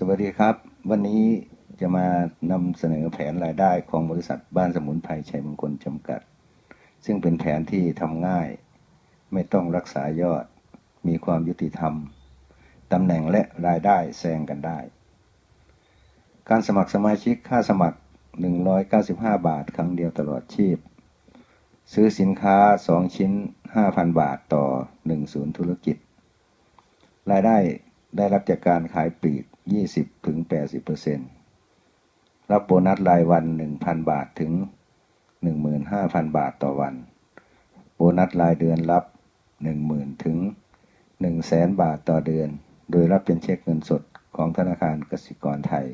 สวัสดีครับ วันนี้จะมานำเสนอแผนรายได้ของบริษัทบ้านสมุนไพรชัยมงคลจำกัด ซึ่งเป็นแผนที่ทำง่าย ไม่ต้องรักษายอด มีความยุติธรรมตำแหน่งและรายได้แซงกันได้ การสมัครสมาชิกค่าสมัคร 195 บาท ครั้งเดียวตลอดชีพ ซื้อสินค้า 2 ชิ้น 5,000 บาทต่อ 1 ศูนย์ธุรกิจ รายได้ได้รับจากการขายปลีก 20ถึง80%รับโบนัสรายวัน 1,000 บาทถึง 15,000 บาทต่อวัน โบนัสรายเดือนรับ 10,000 ถึง 100,000 บาทต่อเดือน โดยรับเป็นเช็คเงินสดของธนาคารกสิกรไทย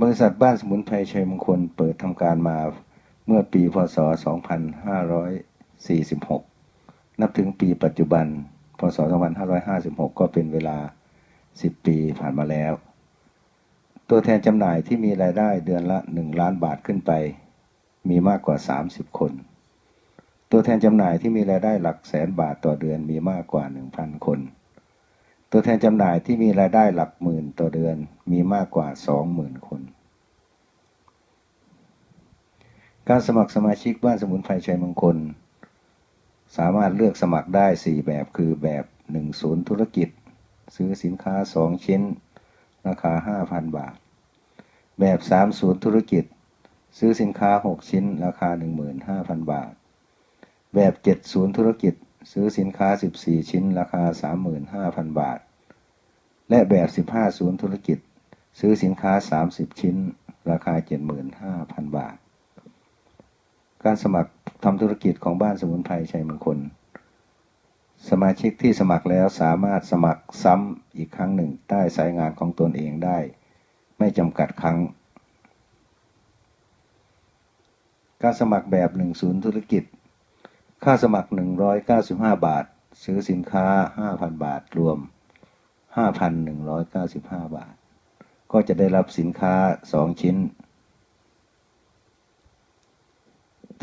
บริษัทบ้านสมุนไพรชัยมงคลเปิดทำการมา เมื่อปีพศ 2546 นับถึงปีปัจจุบัน พศ 2556 ก็เป็นเวลา 10 ปีผ่านมาแล้ว ตัวแทนจำหน่ายที่มีรายได้เดือนละ 1 ล้านบาทขึ้นไป มีมากกว่า 30 คน ตัวแทนจำหน่ายที่มีรายได้หลักแสนบาทต่อเดือนมีมากกว่า 1,000 คน ตัวแทนจำหน่ายที่มีรายได้หลักหมื่นต่อเดือนมีมากกว่า 20,000 คน การสมัครสมาชิกบ้านสมุนไพรชัยมงคล สามารถเลือกสมัครได้ 4 แบบคือแบบ 1 ศูนย์ธุรกิจ ซื้อสินค้า 2 ชิ้น ราคา 5,000 บาท แบบ 3 ศูนย์ธุรกิจ ซื้อสินค้า 6 ชิ้น ราคา 15,000 บาท แบบ 7 ศูนย์ธุรกิจ ซื้อสินค้า 14 ชิ้น ราคา 35,000 บาท และแบบ 15 ศูนย์ธุรกิจ ซื้อสินค้า 30 ชิ้น ราคา 75,000 บาท การสมัครทำธุรกิจของบ้านสมุนไพรชัยมงคล สมาชิกที่สมัครแล้วสามารถสมัครซ้ำอีกครั้งหนึ่งใต้สายงานของตนเองได้ ไม่จำกัดครั้ง การสมัครแบบหนึ่งศูนย์ธุรกิจ ค่าสมัคร 195 บาท ซื้อสินค้า 5,000 บาทรวม 5,195 บาท ก็จะได้รับสินค้า 2 ชิ้น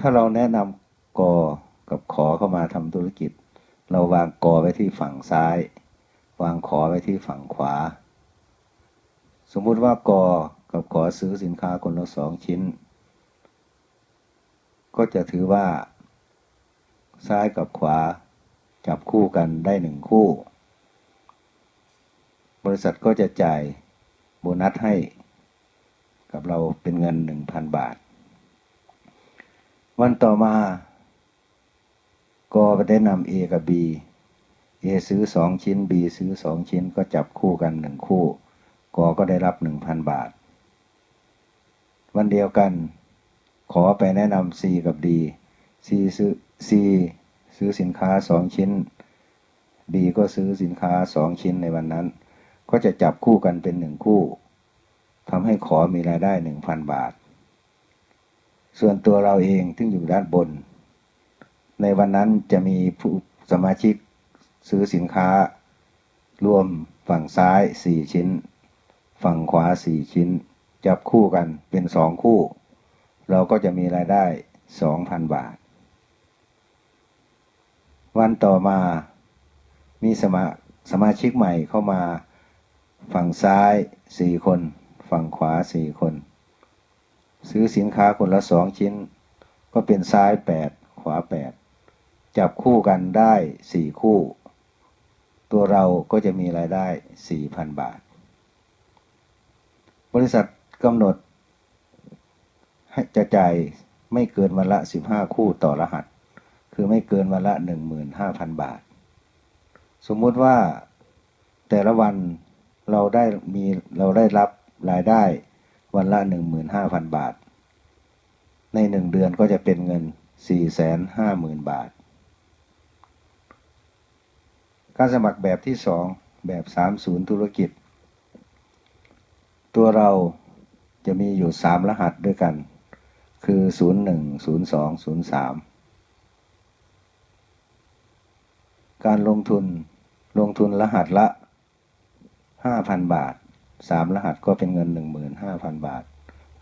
ถ้าเราแนะนำกอกับขอเข้ามาทำธุรกิจ เราวางกอไว้ที่ฝั่งซ้าย วางขอไว้ที่ฝั่งขวา สมมุติว่ากอกับขอซื้อสินค้าคนละสองชิ้น ก็จะถือว่า ซ้ายกับขวาจับคู่กันได้หนึ่งคู่ บริษัทก็จะจ่ายโบนัสให้ กับเราเป็นเงิน1,000บาท วันต่อมาก็ได้นำ A กับ B A ซื้อ2ชิ้น B ซื้อ2ชิ้นก็จับคู่กัน1คู่กอก็ได้รับ1,000บาท วันเดียวกัน ขอไปแนะนำ C กับ D C ซื้อ C ซื้อสินค้า2ชิ้น D ก็ซื้อสินค้า2ชิ้นในวันนั้น ก็จะจับคู่กันเป็น1คู่ทำให้ขอมีรายได้1,000บาท ส่วนตัวเราเองที่อยู่ด้านบน ในวันนั้นจะมีผู้สมาชิกซื้อสินค้า รวมฝั่งซ้าย 4 ชิ้น ฝั่งขวา 4 ชิ้น จับคู่กันเป็น 2 คู่ เราก็จะมีรายได้ 2,000 บาท วันต่อมามีสมาสมาชิกใหม่เข้ามา ฝั่งซ้าย 4 คน ฝั่งขวา 4 คน ซื้อสินค้าคนละ2ชิ้น ก็เป็นซ้าย8ขวา8จับคู่กันได้4คู่ ตัวเราก็จะมีรายได้4,000บาท บริษัทกำหนด ให้จะจ่ายไม่เกินวันละ15คู่ต่อรหัส คือไม่เกินวันละ15,000บาท สมมุติว่าแต่ละวันเราได้มีเราได้รับรายได้ วันละ15,000บาท ในหนึ่งเดือนก็จะเป็นเงิน450,000บาท การสมัครแบบที่สองแบบ30ธุรกิจ ตัวเราจะมีอยู่3รหัสด้วยกัน คือ01 02 03การลงทุนลงทุนรหัสละ5,000บาท 3รหัสก็เป็นเงิน 15,000 บาท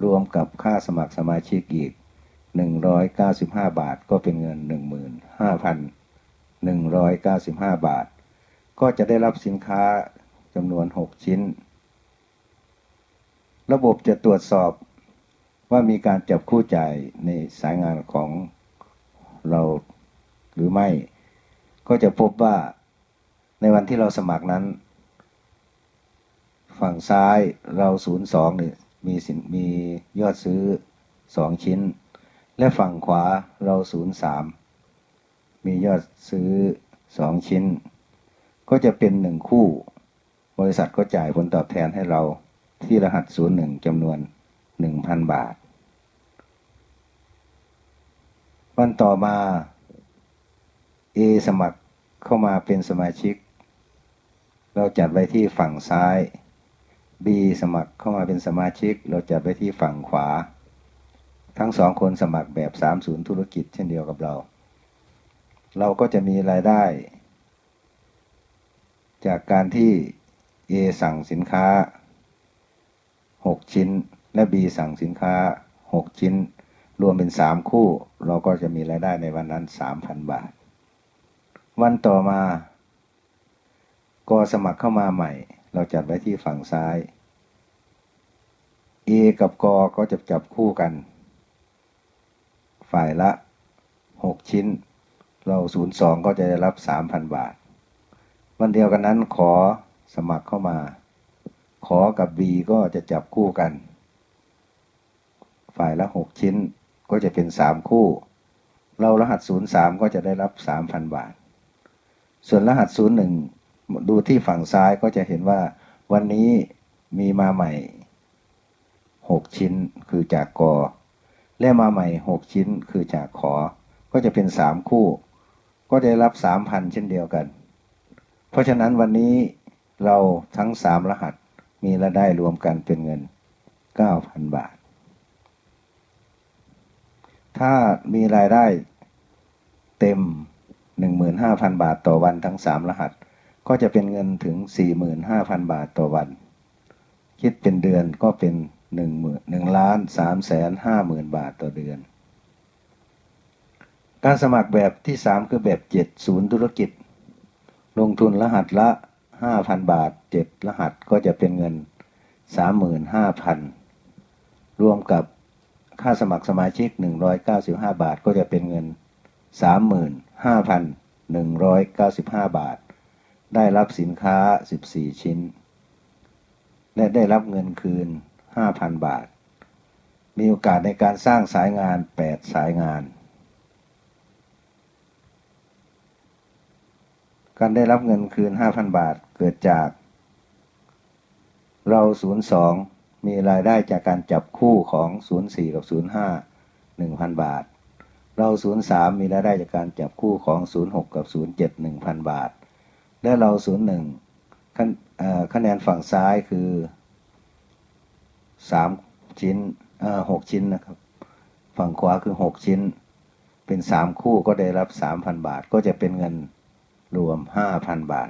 รวมกับค่าสมัครสมาชิกอีกหนึ่งร้อยเก้าสิบห้าบาทก็เป็นเงินหนึ่งหมื่นห้าพันหนึ่งร้อยเก้าสิบห้าบาท ก็จะได้รับสินค้าจำนวนหกชิ้น ระบบจะตรวจสอบว่ามีการจับคู่จ่ายในสายงานของเราหรือไม่ ก็จะพบว่าในวันที่เราสมัครนั้น ฝั่งซ้ายเราศูนย์สองเนี่ยมีสินมียอดซื้อสองชิ้น และฝั่งขวาเราศูนย์สามมียอดซื้อสองชิ้น ก็จะเป็นหนึ่งคู่ บริษัทก็จ่ายผลตอบแทนให้เราที่รหัสศูนย์หนึ่งจำนวนหนึ่งพันบาท วันต่อมา A สมัครเข้ามาเป็นสมาชิก เราจัดไว้ที่ฝั่งซ้าย B สมัครเข้ามาเป็นสมาชิก เราจัดไว้ที่ฝั่งขวา ทั้งสองคนสมัครแบบ 30 ธุรกิจเช่นเดียวกับเรา เราก็จะมีรายได้ จากการที่ A สั่งสินค้า 6 ชิ้น และ B สั่งสินค้า 6 ชิ้น รวมเป็น 3 คู่ เราก็จะมีรายได้ในวันนั้น 3,000 บาท วันต่อมา ก็สมัครเข้ามาใหม่ เราจัดไว้ที่ฝั่งซ้าย A กับกก็จะจับคู่กัน ฝ่ายละ 6 ชิ้น เรา 02 ก็จะได้รับ 3,000 บาท วันเดียวกันนั้นขอสมัครเข้ามา ขอกับ B ก็จะจับคู่กัน ฝ่ายละ 6 ชิ้นก็จะเป็น 3 คู่ เรารหัส 03 ก็จะได้รับ 3,000 บาท ส่วนรหัส 01 ดูที่ฝั่งซ้ายก็จะเห็นว่าวันนี้มีมาใหม่6ชิ้นคือจากกอ และมาใหม่6ชิ้นคือจากขอ ก็จะเป็น3คู่ ก็ได้รับ3,000เช่นเดียวกัน เพราะฉะนั้นวันนี้เราทั้ง3รหัสมีรายได้รวมกันเป็นเงิน9,000บาท ถ้ามีรายได้เต็ม15,000บาทต่อวันทั้ง3รหัส ก็จะเป็นเงินถึง 45,000 บาทต่อวัน คิดเป็นเดือนก็เป็น1 1 1ล้าน3แสน5หมื่นบาทต่อเดือน การสมัครแบบที่ 3 คือแบบ 7 ศูนย์ธุรกิจ ลงทุนรหัสละ 5,000 บาท 7 รหัสก็จะเป็นเงิน 35,000 รวมกับค่าสมัครสมาชิก 195 บาทก็จะเป็นเงิน 35,195 บาท ได้รับสินค้า 14 ชิ้น และได้รับเงินคืน 5,000 บาท มีโอกาสในการสร้างสายงาน 8 สายงาน การได้รับเงินคืน 5,000 บาทเกิดจาก เรา 02 มีรายได้จากการจับคู่ของ 04 กับ 05 1,000 บาทเรา 03 มีรายได้จากการจับคู่ของ 06 กับ 07 1,000 บาท และเรา01คะเอ่อคะแนนฝั่งซ้ายคือ3ชิ้นเอ่อ6ชิ้นนะครับ ฝั่งขวาคือ6ชิ้น เป็น3คู่ก็ได้รับ3,000บาท ก็จะเป็นเงินรวม5,000บาท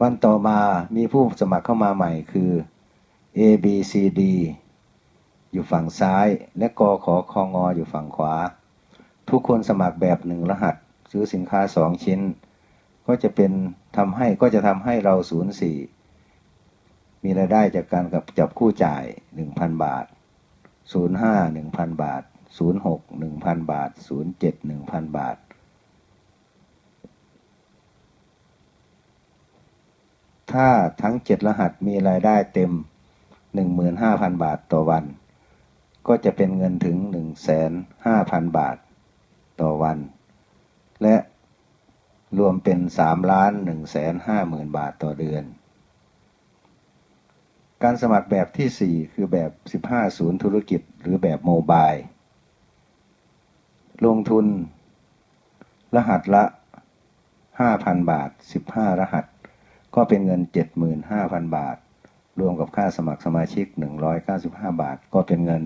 วันต่อมามีผู้สมัครเข้ามาใหม่คือ A B C D อยู่ฝั่งซ้ายและกขอคองออยู่ฝั่งขวา ทุกคนสมัครแบบหนึ่งรหัส ซื้อสินค้าสองชิ้น ก็จะเป็นทำให้ก็จะทำให้เราศูนย์สี่มีรายได้จากการกับจับคู่จ่ายหนึ่งพันบาทศูนย์ห้าหนึ่งพันบาทศูนย์หกหนึ่งพันบาทศูนย์เจ็ดหนึ่งพันบาท ถ้าทั้งเจ็ดรหัสมีรายได้เต็มหนึ่งหมื่นห้าพันบาทต่อวัน ก็จะเป็นเงินถึงหนึ่งแสนห้าพันบาทต่อวัน และ รวมเป็นสามล้านหนึ่งแสนห้าหมื่นบาทต่อเดือน การสมัครแบบที่สี่คือแบบสิบห้าศูนย์ธุรกิจหรือแบบโมบายลงทุน รหัสละห้าพันบาทสิบห้ารหัส ก็เป็นเงินเจ็ดหมื่นห้าพันบาท รวมกับค่าสมัครสมาชิกหนึ่งร้อยเก้าสิบห้าบาท ก็เป็นเงิน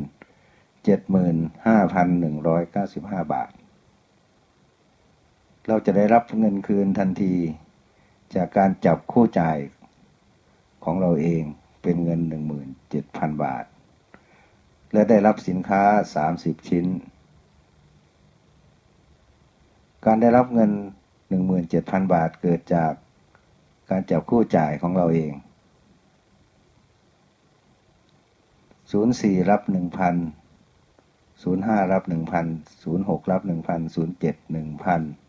เจ็ดหมื่นห้าพันหนึ่งร้อยเก้าสิบห้าบาท เราจะได้รับเงินคืนทันที จากการจับคู่จ่ายของเราเองเป็นเงินหนึ่งหมื่นเจ็ดพันบาท และได้รับสินค้า 30 ชิ้น การได้รับเงิน 17,000 บาทเกิดจากการจับคู่จ่ายของเราเอง04รับ1,000 05รับ1,000 06รับ1,000 07 1,000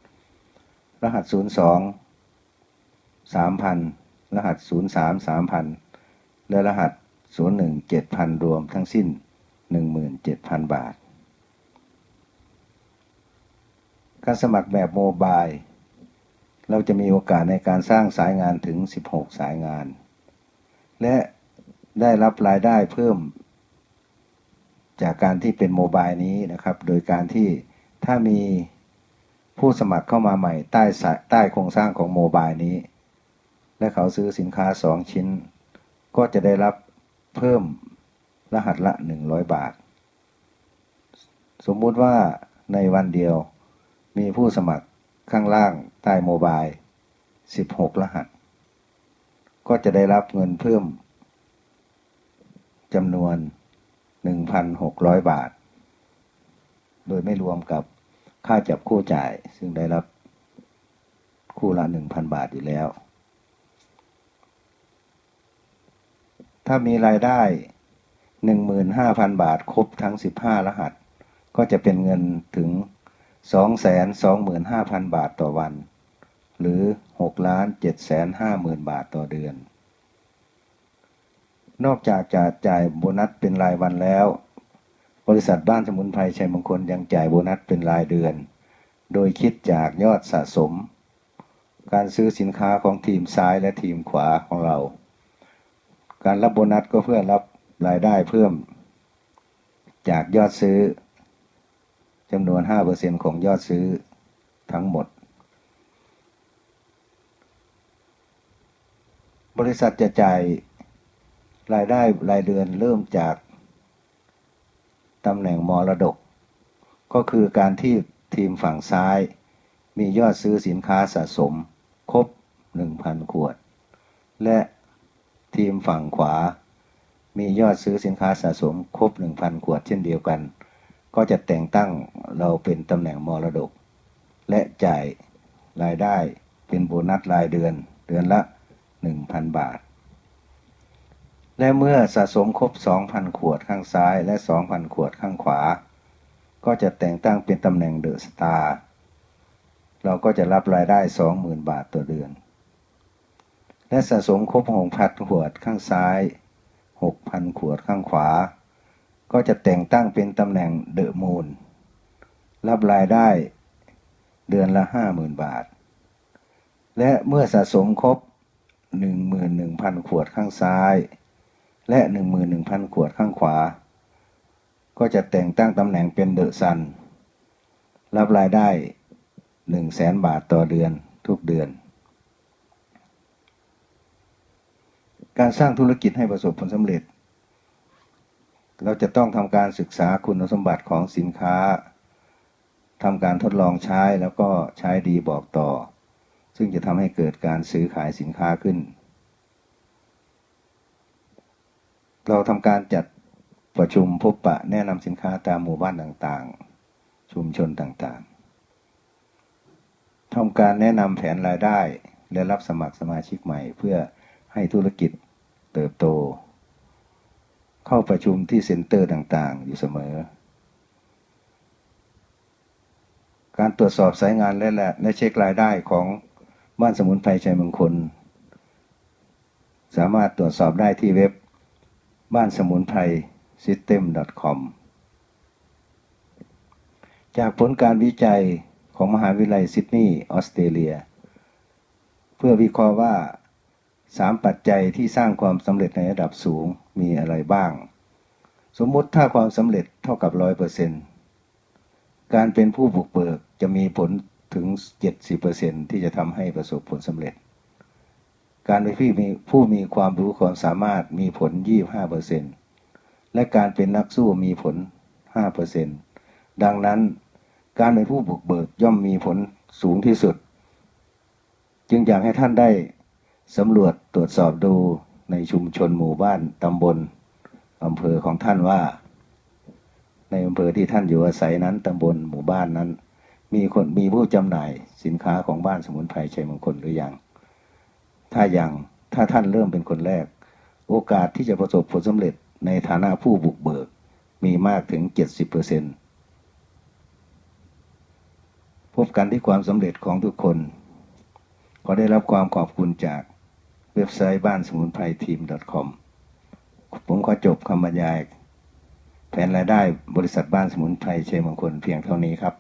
รหัส02 3,000รหัส03 3,000และรหัส01 7,000รวมทั้งสิ้น17,000บาท การสมัครแบบโมบาย เราจะมีโอกาสในการสร้างสายงานถึง 16 สายงาน และได้รับรายได้เพิ่มจากการที่เป็นโมบายนี้นะครับ โดยการที่ถ้ามี ผู้สมัครเข้ามาใหม่ใต้สายใต้โครงสร้างของโมบายนี้ และเขาซื้อสินค้า2ชิ้น ก็จะได้รับเพิ่มรหัสละ 100 บาท สมมุติว่าในวันเดียวมีผู้สมัครข้างล่างใต้โมบาย 16 รหัส ก็จะได้รับเงินเพิ่มจำนวน 1,600 บาท โดยไม่รวมกับ ค่าจับคู่จ่าย ซึ่งได้รับคู่ละ1,000บาทอยู่แล้ว ถ้ามีรายได้15,000บาทครบทั้ง15รหัส ก็จะเป็นเงินถึง225,000บาทต่อวัน หรือ6ล้าน750,000บาทต่อเดือน นอกจากจะจ่ายโบนัสเป็นรายวันแล้ว บริษัทบ้านสมุนไพรชัยมงคลยังจ่ายโบนัสเป็นรายเดือน โดยคิดจากยอดสะสม การซื้อสินค้าของทีมซ้ายและทีมขวาของเรา การรับโบนัสก็เพื่อรับรายได้เพิ่ม จากยอดซื้อจำนวน 5%ของยอดซื้อทั้งหมด บริษัทจะจ่ายรายได้รายเดือนเริ่มจาก ตำแหน่งมรดก ก็คือการที่ทีมฝั่งซ้าย มียอดซื้อสินค้าสะสม ครบ 1,000 ขวด และทีมฝั่งขวา มียอดซื้อสินค้าสะสม ครบ 1,000 ขวดเช่นเดียวกัน ก็จะแต่งตั้งเราเป็นตำแหน่งมรดก และจ่ายรายได้เป็นโบนัสรายเดือน เดือนละ 1,000 บาท และเมื่อสะสมครบ2,000ขวดข้างซ้ายและ2,000ขวดข้างขวา ก็จะแต่งตั้งเป็นตำแหน่งเดอะสตาร์เราก็จะรับรายได้20,000บาทต่อเดือน และสะสมครบ6,000ขวดข้างซ้าย6,000ขวดข้างขวา ก็จะแต่งตั้งเป็นตำแหน่งเดอะมูนรับรายได้เดือนละ50,000บาท และเมื่อสะสมครบ11,000 ขวดข้างซ้าย และ 11,000 ขวดข้างขวา ก็จะแต่งตั้งตำแหน่งเป็นเดอะซัน รับรายได้ 100,000 บาทต่อเดือนทุกเดือน การสร้างธุรกิจให้ประสบผลสำเร็จ เราจะต้องทำการศึกษาคุณสมบัติของสินค้าทำการทดลองใช้แล้วก็ใช้ดีบอกต่อ ซึ่งจะทำให้เกิดการซื้อขายสินค้าขึ้น เราทำการจัดประชุมพบปะแนะนำสินค้าตามหมู่บ้านต่างๆ ชุมชนต่างๆทำการแนะนำแผนรายได้ และรับสมัครสมาชิกใหม่ เพื่อให้ธุรกิจเติบโต เข้าประชุมที่เซ็นเตอร์ต่างๆ อยู่เสมอ การตรวจสอบสายงานและและและเช็ครายได้ของบ้านสมุนไพรชัยมงคล สามารถตรวจสอบได้ที่เว็บ บ้านสมุนไพร system.com จากผลการวิจัยของมหาวิทยาลัยซิดนีย์ออสเตรเลีย เพื่อวิเคราะห์ว่าสามปัจจัยที่สร้างความสำเร็จในระดับสูงมีอะไรบ้าง สมมุติถ้าความสำเร็จเท่ากับร้อยเปอร์เซนต์การเป็นผู้บุกเบิกจะมีผลถึง 70%ที่จะทำให้ประสบผลสำเร็จ การเป็นผู้มีผู้มีความรู้ความสามารถมีผล 25%และการเป็นนักสู้มีผล 5%ดังนั้น การเป็นผู้บุกเบิกย่อมมีผลสูงที่สุด จึงอยากให้ท่านได้สำรวจตรวจสอบดูในชุมชนหมู่บ้านตำบลอำเภอของท่านว่า ในอำเภอที่ท่านอยู่อาศัยนั้นตำบลหมู่บ้านนั้น มีคนมีผู้จำหน่ายสินค้าของบ้านสมุนไพรชัยมงคลหรือยัง ถ้ายังถ้าท่านเริ่มเป็นคนแรก โอกาสที่จะประสบผลสำเร็จในฐานะผู้บุกเบิกมีมากถึง 70%เปอร์เซ็นพบกันที่ความสำเร็จของทุกคน ขอได้รับความขอบคุณจากเว็บไซต์บ้านสมุนไพรทีม .com ผมขอจบคำบรรยาย แผนรายได้บริษัทบ้านสมุนไพรชัยมงคลเพียงเท่านี้ครับ